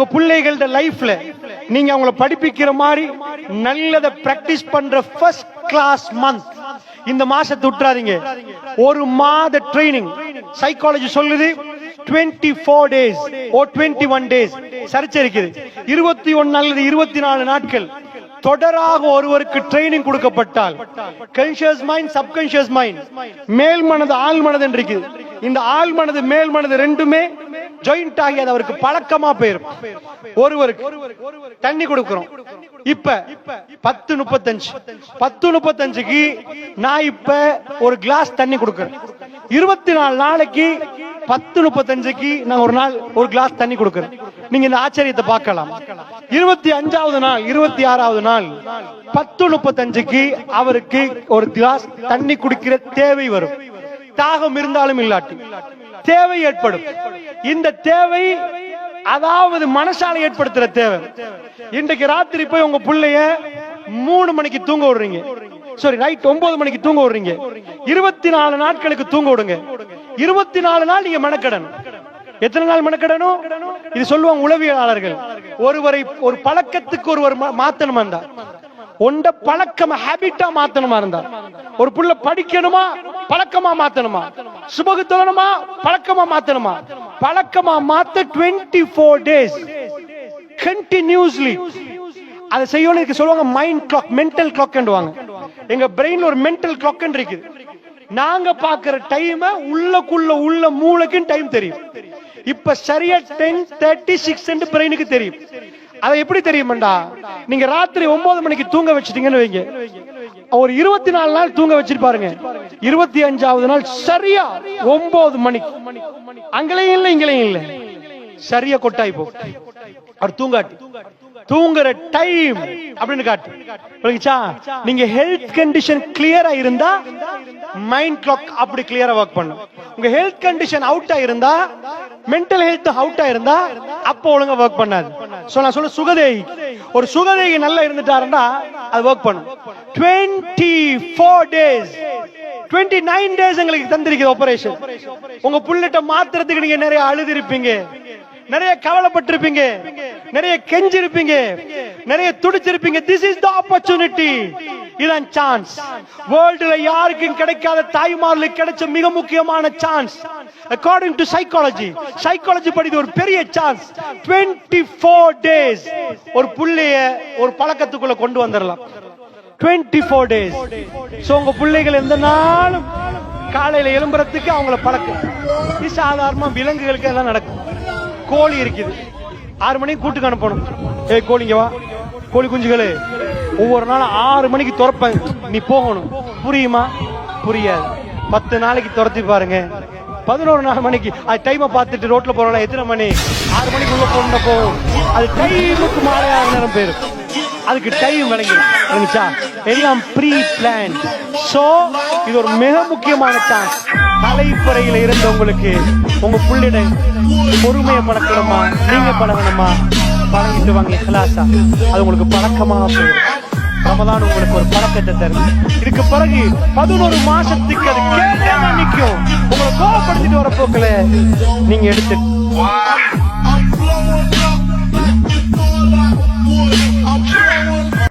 உங்க பிள்ளைகளோட லைஃப்ல நீங்க அவங்கள படிப்பிக்கிற மாதிரி நல்லத பிராக்டிஸ் பண்ற ஃபர்ஸ்ட் கிளாஸ் மந்த் இந்த மாசத்தை விட்டுறாதீங்க. ஒரு மாத ட்ரைனிங் சைக்காலஜி சொல்லுது 24 ஃபோர் டேஸ் ஓ 21 ஒன் டேஸ் சரிச்சிருக்குது. இருபத்தி ஒன்னு அல்லது இருபத்தி நாலு நாட்கள் தொடராக ஒருவருக்கு ட்ரைனிங் கொடுக்கப்பட்டால் கன்ஷியஸ் மைண்ட் சப்கான்ஷியஸ் மைண்ட் மேல் மனது ஆள் மனது என்று இந்த ஆள் மனது மேல் மனது ரெண்டுமே ஜாயிண்ட் ஆகி அது அவருக்கு பழக்கமா போயிரும். ஒருவருக்கு தண்ணி கொடுக்கிறோம். இப்ப பத்து முப்பத்தஞ்சு. பத்து முப்பத்தஞ்சுக்கு நான் இப்ப ஒரு கிளாஸ் தண்ணி கொடுக்கறேன். இருபத்தி நாலு நாளைக்கு பத்து முப்பத்தஞ்சுக்கு நான் ஒரு நாள் ஒரு கிளாஸ் தண்ணி கொடுக்குறேன். நீங்க இந்த ஆச்சரியத்தை பார்க்கலாம். இருபத்தி அஞ்சாவது நாள் இருபத்தி ஆறாவது நாள் பத்து முப்பத்தஞ்சுக்கு அவருக்கு ஒரு கிளாஸ் தண்ணி குடிக்கிற தேவை வரும். தாகம் இருந்தாலும் இல்லாட்டி. தேவை ஏற்படும். இந்த தேவை அதாவது மனசால ஏற்படுத்துற தேவை. இன்றைக்கு ராத்திரி போய் உங்க பிள்ளைய மூணு மணிக்கு தூங்க விடுறீங்க. சாரி நைட் ஒன்பது மணிக்கு தூங்க விடுறீங்க. இருபத்தி நாலு நாட்களுக்கு தூங்க விடுங்க. இருபத்தி நாலு நாள் நீங்க மெனக்கடன் எத்தனை நாள் மெனக்கடணும்? இது சொல்லுவாங்க உளவியலாளர்கள். ஒருவரை ஒரு பழக்கத்துக்கு ஒருவர் மா- மாத்தணுமா இருந்தா? ஒண்ட பழக்கம் ஹேபிட்டா மாத்தணுமா இருந்தா? ஒரு புள்ள படிக்கணுமா? பழக்கமா மாத்தணுமா? சுபகு தொழணுமா? பழக்கமா மாத்தணுமா? பழக்கமா மாத்த 24 ஃபோர் டேஸ் கண்டினியூஸ்லி அதை செய்யணும் சொல்லுவாங்க மைண்ட் கிளாக் மென்டல் கிளாக்ன்றுவாங்க எங்க பிரெயின் ஒரு மென்டல் கிளாக் இருக்குது. நாங்க பாக்குற டைம் உள்ளக்குள்ள உள்ள மூளைக்கும் டைம் தெரியும். இப்ப சரியா டென் தேர்ட்டி சிக்ஸ் பிரெயினுக்கு தெரியும். அதை எப்படி தெரியுமாண்டா? நீங்க ராத்திரி ஒன்பது மணிக்கு தூங்க வச்சிட்டீங்கன்னு வைங்க. ஒரு இருபத்தி நாலு நாள் தூங்க வச்சிருப்பாருங்க. இருபத்தி அஞ்சாவது நாள் சரியா ஒன்பது மணிக்கு. அங்கேயும் இல்லை இங்களையும் இல்லை. சரியா கொட்டாய் போ. அவர் தூங்காட்டி. தூங்குற டைம் அப்படின்னு காட்டு. நீங்க ஹெல்த் கண்டிஷன் கிளியரா இருந்தா மைண்ட் கிளாக் அப்படி கிளியரா ஒர்க் பண்ணும். உங்க ஹெல்த் கண்டிஷன் அவுட்டா இருந்தா மென்டல் ஹெல்த் அவுட்டா இருந்தா அப்போ ஒழுங்கா ஒர்க் பண்ணாது. சோ நான் சொல்ல சுகதேகி. ஒரு சுகதேகி நல்லா இருந்துட்டாருன்னா அது ஒர்க் பண்ணும். 24 ஃபோர் டேஸ் 29 நைன் டேஸ் எங்களுக்கு தந்திருக்குது ஆபரேஷன் உங்க புள்ளிட்ட மாத்துறதுக்கு நீங்க நிறைய அழுது இருப்பீங்க நிறைய கவலைப்பட்டிருப்பீங்க. நிறைய கெஞ்சிருப்பீங்க. நிறைய துடிச்சிருப்பீங்க. திஸ் இஸ் த ஆப்பர்ச்சுனிட்டி இதான் சான்ஸ் வேர்ல்டுல யாருக்கும் கிடைக்காத தாய்மார்களுக்கு கிடைச்ச மிக முக்கியமான chance according to psychology psychology படி ஒரு பெரிய சான்ஸ் 24 ஃபோர் டேஸ் ஒரு புள்ளைய ஒரு பழக்கத்துக்குள்ள கொண்டு வந்துடலாம் 24 ஃபோர் டேஸ் ஸோ உங்க பிள்ளைகள் எந்த நாளும் காலையில எழும்புறதுக்கு அவங்கள பழக்கம். இது சாதாரணமா விலங்குகளுக்கு எல்லாம் நடக்கும். கோழி இருக்குது. ஆறு மணிக்கு கூட்டுக்கு அனுப்பணும். ஏய் கோழிங்க வா. கோழி குஞ்சுகளே ஒவ்வொரு நாளும் ஆறு மணிக்கு துறப்பேன். நீ போகணும். புரியுமா? புரியாது. பத்து நாளைக்கு துரத்தி பாருங்க. பதினோரு நாலு மணிக்கு. அது டைமை பார்த்துட்டு ரோட்ல போறோம்ல எத்தனை மணி? ஆறு மணிக்கு உள்ள போகணும் போகும் அது டைமுக்கு மாலை ஆறு நேரம் போயிடும். அதுக்கு டைம் விளங்கிடும் எல்லாம் ப்ரீ பிளான் சோ இது ஒரு மிக முக்கியமான சான்ஸ் தலைப்பறையில இருந்தவங்களுக்கு உங்க புள்ளிட பொறுமையை பழக்கணுமா? நீங்க பழகணுமா? பழகிட்டு வாங்க கிளாஸா அது உங்களுக்கு பழக்கமா போயிடும். ரமதான் உங்களுக்கு ஒரு பழக்கத்தை தரும் இதுக்கு பிறகு பதினோரு மாசத்துக்கு அது கேட்காம நிற்கும். உங்களை கோவப்படுத்திட்டு வர போக்குல நீங்க எடுத்து